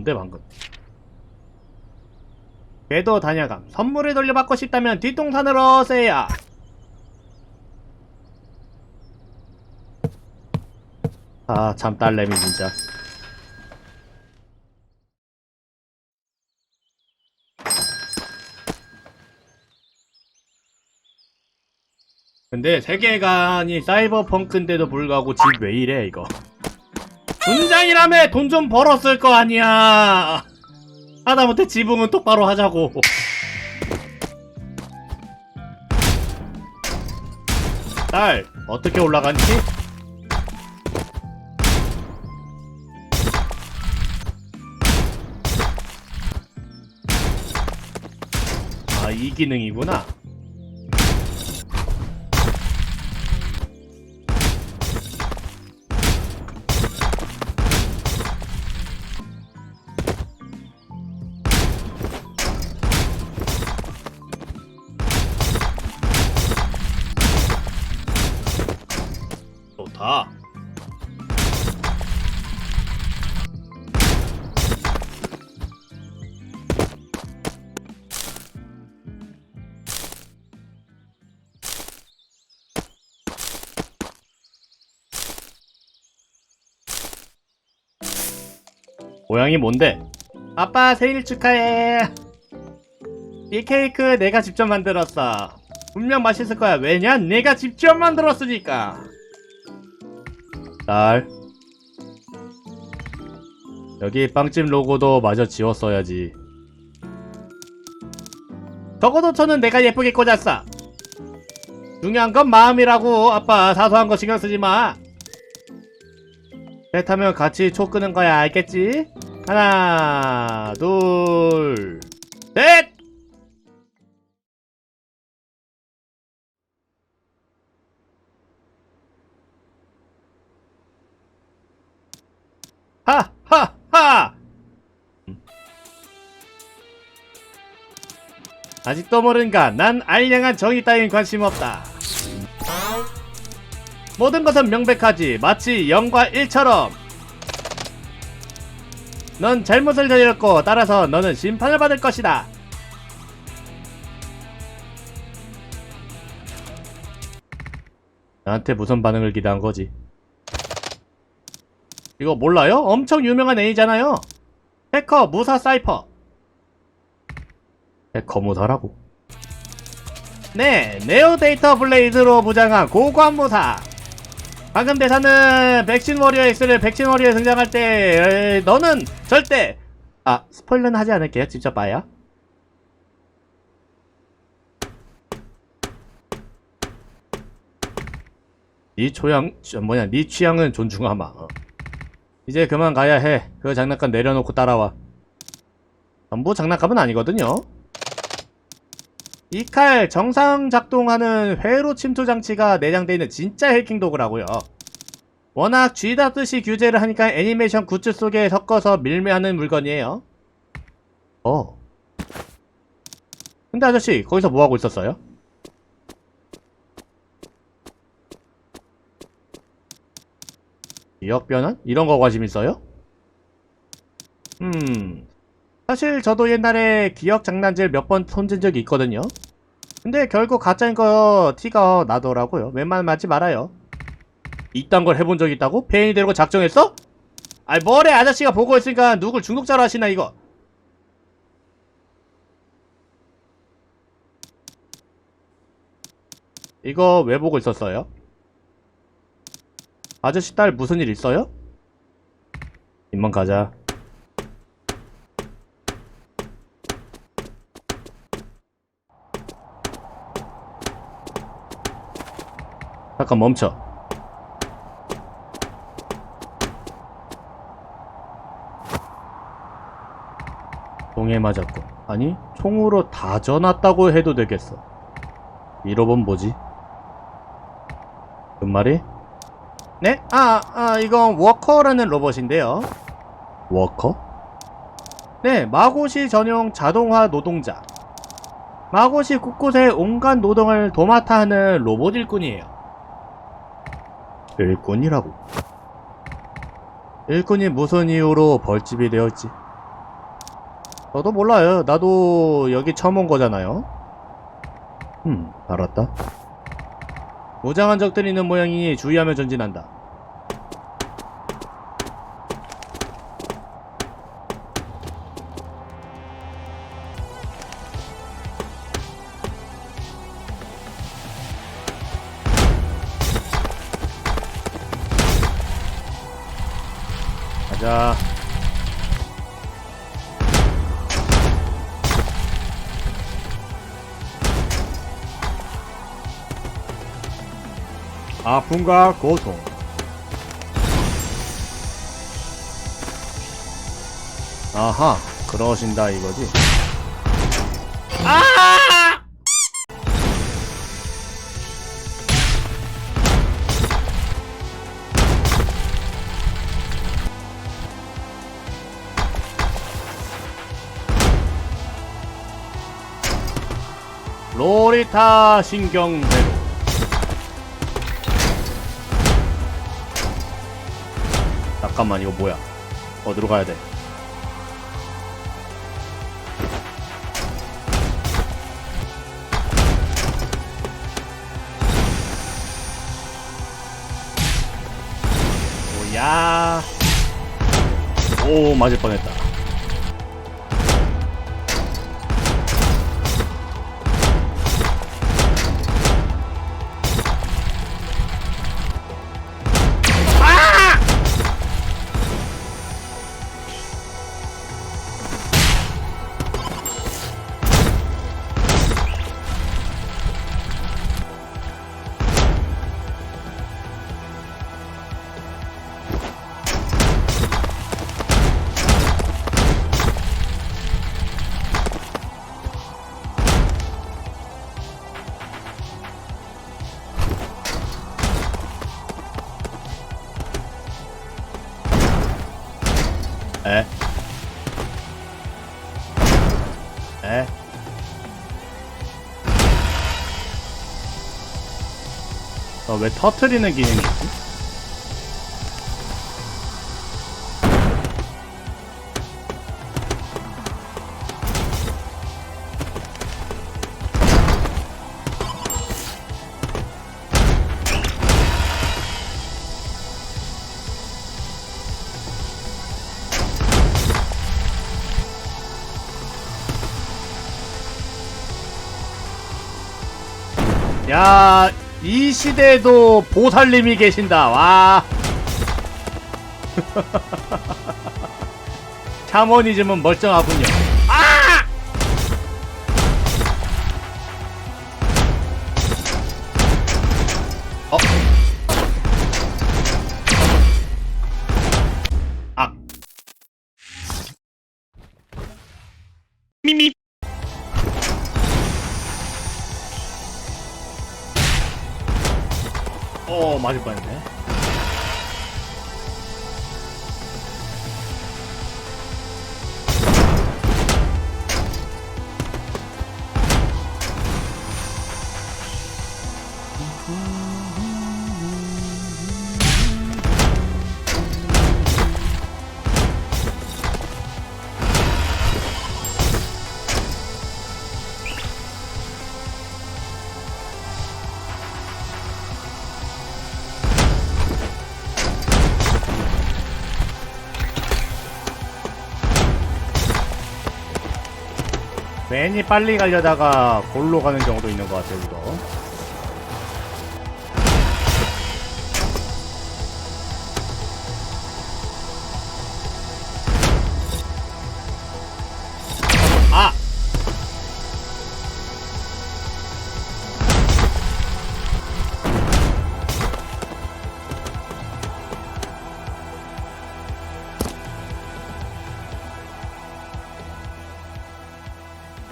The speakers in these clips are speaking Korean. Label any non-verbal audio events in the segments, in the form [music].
뭔데 방금? 궤도 단야감 선물을 돌려받고 싶다면 뒷동산으로 오세요. 아 참 딸내미 진짜. 근데 세계관이 사이버펑크인데도 불구하고 집 왜 이래 이거 분장이라며 돈 좀 벌었을 거 아니야. 하다못해 지붕은 똑바로 하자고. 딸 어떻게 올라간지? 아 이 기능이구나 좋다. 모양이 뭔데? 아빠 생일 축하해. 이 케이크 내가 직접 만들었어. 분명 맛있을 거야. 왜냐? 내가 직접 만들었으니까. 딸. 여기 빵집 로고도 마저 지웠어야지. 적어도 저는 내가 예쁘게 꽂았어. 중요한 건 마음이라고. 아빠 사소한 거 신경 쓰지 마. 배 타면 같이 초 끄는 거야. 알겠지? 하나, 둘, 셋! 하! 하! 하! 아직도 모르는가? 난 알량한 정의 따윈 관심 없다. 모든 것은 명백하지. 마치 0과 1처럼. 넌 잘못을 저질렀고 따라서 너는 심판을 받을 것이다. 나한테 무슨 반응을 기대한 거지? 이거 몰라요? 엄청 유명한 애이잖아요. 해커 무사 사이퍼. 해커 무사라고? 네, 네오 데이터 블레이드로 무장한 고관 무사. 방금 대사는 백신 워리어 X를 백신 워리어에 등장할 때 에, 너는 절대 아 스포일러는 하지 않을게요. 직접 봐요. 네 저, 뭐냐 네 취향은 존중하마. 어. 이제 그만 가야 해. 그 장난감 내려놓고 따라와. 전부 장난감은 아니거든요. 이 칼 정상 작동하는 회로 침투 장치가 내장되어 있는 진짜 해킹 도구라고요. 워낙 쥐다듯이 규제를 하니까 애니메이션 굿즈 속에 섞어서 밀매하는 물건이에요. 어. 근데 아저씨 거기서 뭐 하고 있었어요? 기억 변환? 이런 거 관심 있어요? 음. 사실 저도 옛날에 기억 장난질 몇 번 손진 적이 있거든요. 근데 결국 가짜인 거 티가 나더라고요. 웬만하면 하지 말아요. 이딴 걸 해본 적 있다고? 페인이 되려고 작정했어? 아이 뭐래 아저씨가 보고 있으니까 누굴 중독자로 하시나 이거 이거 왜 보고 있었어요? 아저씨 딸 무슨 일 있어요? 입만 가자 잠깐 멈춰 총에 맞았고 아니 총으로 다져놨다고 해도 되겠어 잃어본 뭐지? 그 말이? 네? 아, 아 이건 워커라는 로봇인데요 워커? 네 마고시 전용 자동화 노동자 마고시 곳곳에 온갖 노동을 도맡아 하는 로봇 일꾼이에요 일꾼이라고 일꾼이 무슨 이유로 벌집이 되었지 저도 몰라요. 나도 여기 처음 온 거잖아요. 음, 알았다. 무장한 적들이 있는 모양이니 주의하며 전진한다. 가자. 아픔과 고통. 아하, 그러신다 이거지. 아! 로리타 신경회로. 잠깐만 이거 뭐야? 어디로 가야 돼. 뭐야? 오 맞을 뻔했다 어, 왜 터트리는 기능이 있지? 이 시대에도 보살님이 계신다. 와. [laughs] 샤머니즘은 멀쩡하군요. 어, 맞을 뻔했네. 괜히 빨리 가려다가 골로 가는 경우도 있는 것 같아요, 이거.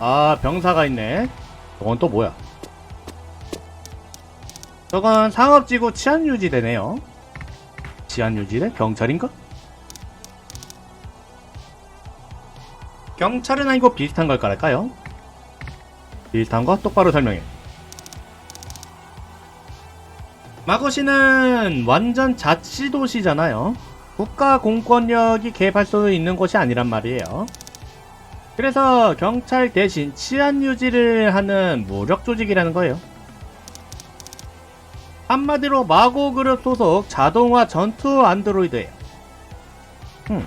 아, 병사가 있네. 저건 또 뭐야? 저건 상업지구 치안유지대네요. 치안유지대? 경찰인가? 경찰은 아니고 비슷한 걸까랄까요? 비슷한 거 똑바로 설명해. 마고시는 완전 자치도시잖아요. 국가 공권력이 개발소에 있는 곳이 아니란 말이에요. 그래서 경찰 대신 치안 유지를 하는 무력 조직이라는 거예요. 한마디로 마고 그룹 소속 자동화 전투 안드로이드예요. 음,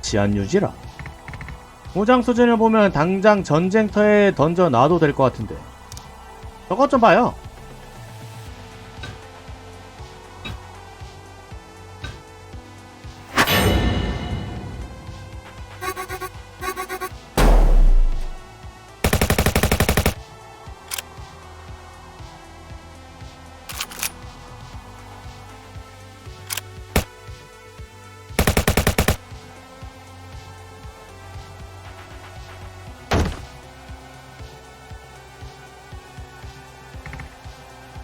치안 유지라. 무장 수준을 보면 당장 전쟁터에 던져 놔도 될 것 같은데. 저것 좀 봐요.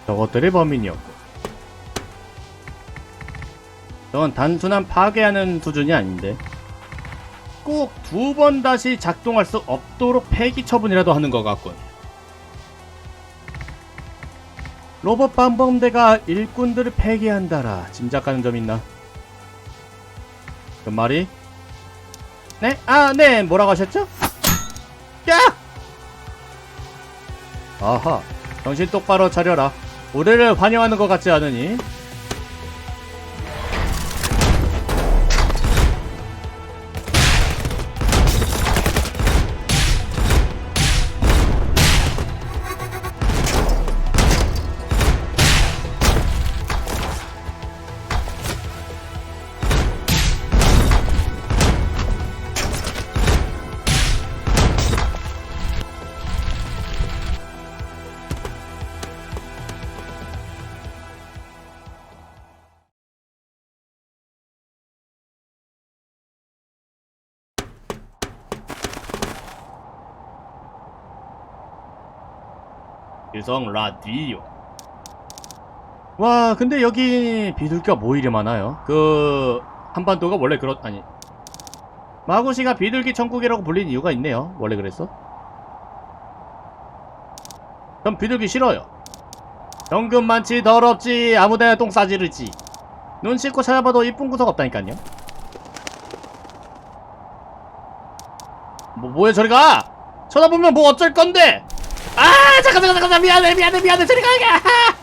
저것들이 범인이었고. 저건 단순한 파괴하는 수준이 아닌데. 꼭 두 번 다시 작동할 수 없도록 폐기 처분이라도 하는 것 같군. 로봇 반범대가 일꾼들을 폐기한다라 짐작가는 점 있나? 그 말이? 네? 아, 네. 뭐라고 하셨죠? 야! 아하. 정신 똑바로 차려라. 우리를 환영하는 것 같지 않으니? 유성 라디오. 와, 근데 여기 비둘기가 뭐 이리 많아요? 그 한반도가 원래 그렇 아니 마구시가 비둘기 천국이라고 불린 이유가 있네요. 원래 그랬어? 전 비둘기 싫어요. 현금 많지 더럽지 아무데나 똥 싸지르지. 눈 씻고 찾아봐도 이쁜 구석 없다니까요. 뭐 뭐야 저리 가! 쳐다보면 뭐 어쩔 건데! 아 잠깐 잠깐 잠깐 미안해 미안해 미안해 저리 가게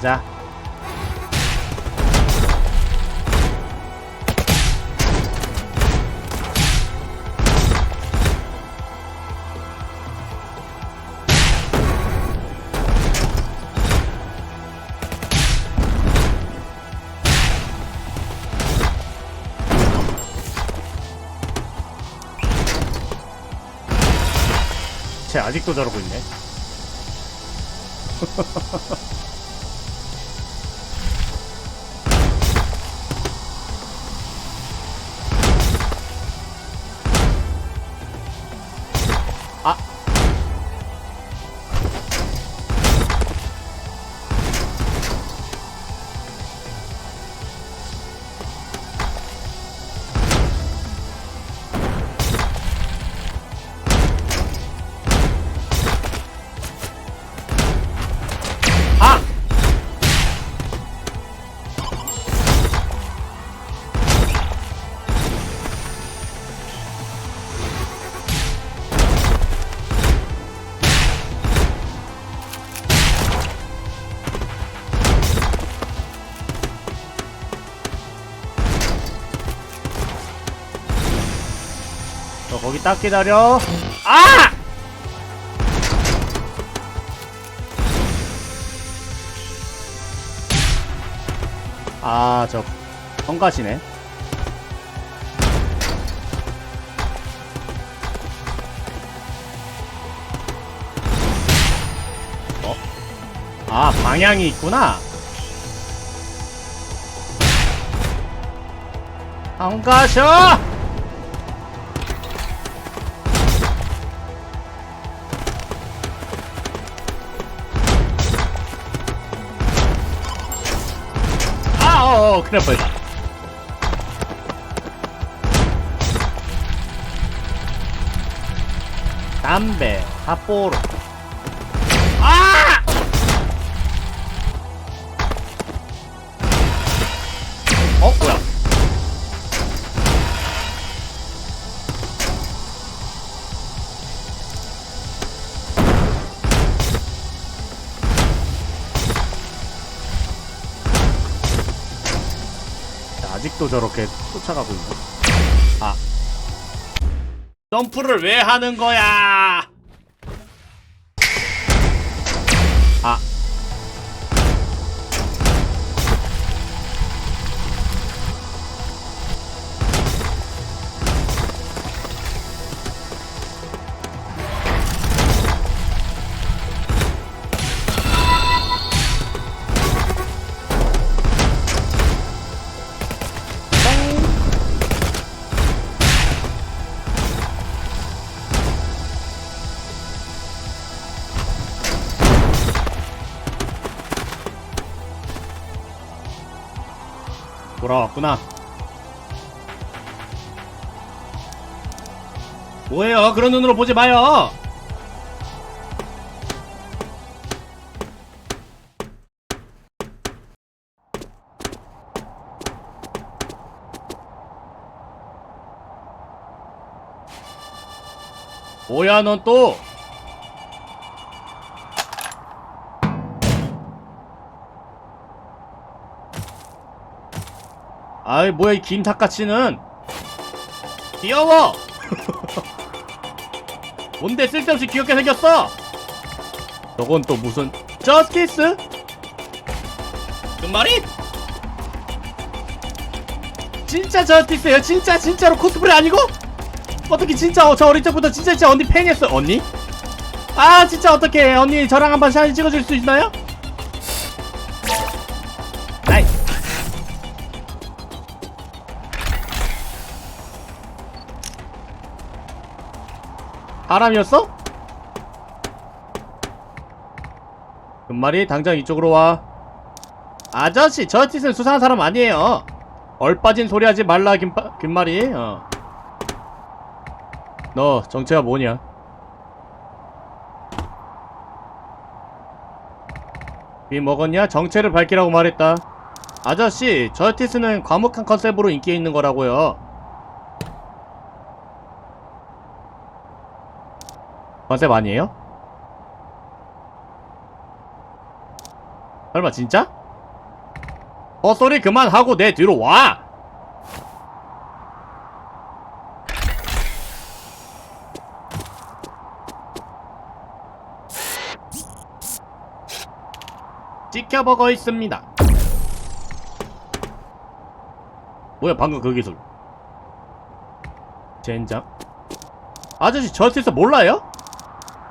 가자. 쟤 아직도 저러고 있네. [laughs] 딱 기다려. 아! 아, 저, 성가시네. 어? 아, 방향이 있구나. 안 가셔! 큰일 날 뻔했다. 담배, 삿포로. 아직도 저렇게 쫓아가고 있네. 아. 점프를 왜 하는 거야? 돌아왔구나. 뭐예요? 그런 눈으로 보지 마요. 뭐야 넌 또? 아이 뭐야 이 김탁가치는 귀여워 [laughs] 뭔데 쓸데없이 귀엽게 생겼어 저건 또 무슨 저스티스? 그 말이? 진짜 저스티스예요 진짜 진짜로 코스프레 아니고? 어떻게 진짜 어, 저 어릴 적부터 진짜 진짜 언니 팬이었어 언니? 아 진짜 어떻게 언니 저랑 한번 사진 찍어줄 수 있나요? 사람이었어? 금말이 당장 이쪽으로 와. 아저씨, 저 짓은 수상한 사람 아니에요. 얼빠진 소리 하지 말라, 김파, 김말이. 어. 너 정체가 뭐냐? 비 먹었냐? 정체를 밝히라고 말했다. 아저씨, 저티스는 과묵한 컨셉으로 인기 있는 거라고요. 컨셉 아니에요? 설마 진짜? 헛소리 그만하고 내 뒤로 와! 지켜보고 있습니다. 뭐야 방금 그 기술. 젠장. 아저씨 저스티스 몰라요?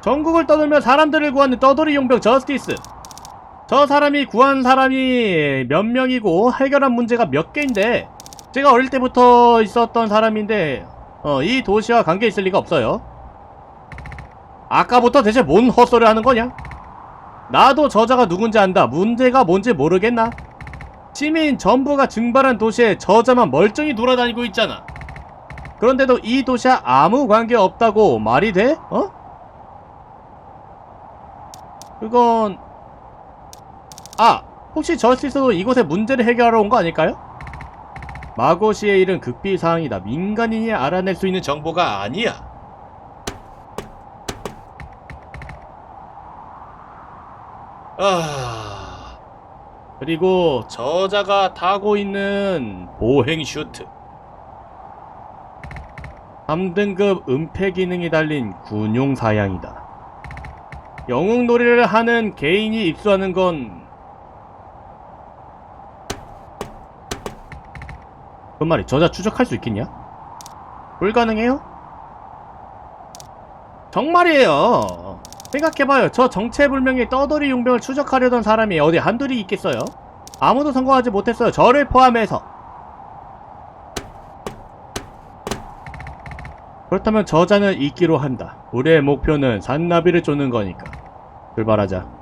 전국을 떠돌며 사람들을 구하는 떠돌이 용병 저스티스. 저 사람이 구한 사람이 몇 명이고 해결한 문제가 몇 개인데 제가 어릴 때부터 있었던 사람인데 어, 이 도시와 관계 있을 리가 없어요. 아까부터 대체 뭔 헛소리 하는 거냐? 나도 저자가 누군지 안다. 문제가 뭔지 모르겠나? 시민 전부가 증발한 도시에 저자만 멀쩡히 돌아다니고 있잖아. 그런데도 이 도시와 아무 관계 없다고 말이 돼? 어? 그건 아 혹시 저스티스도 이곳에 문제를 해결하러 온 거 아닐까요? 마고시의 일은 극비사항이다. 민간인이 알아낼 수 있는 정보가 아니야. 아 그리고 저자가 타고 있는 보행 슈트 3등급 은폐 기능이 달린 군용 사양이다. 영웅놀이를 하는 개인이 입수하는 건그 말이 저자 추적할 수 있겠냐? 불가능해요? 정말이에요. 생각해봐요. 저 정체불명의 떠돌이 용병을 추적하려던 사람이 어디 한둘이 있겠어요? 아무도 성공하지 못했어요. 저를 포함해서. 그렇다면 저자는 있기로 한다. 우리의 목표는 산나비를 쫓는 거니까. 출발하자.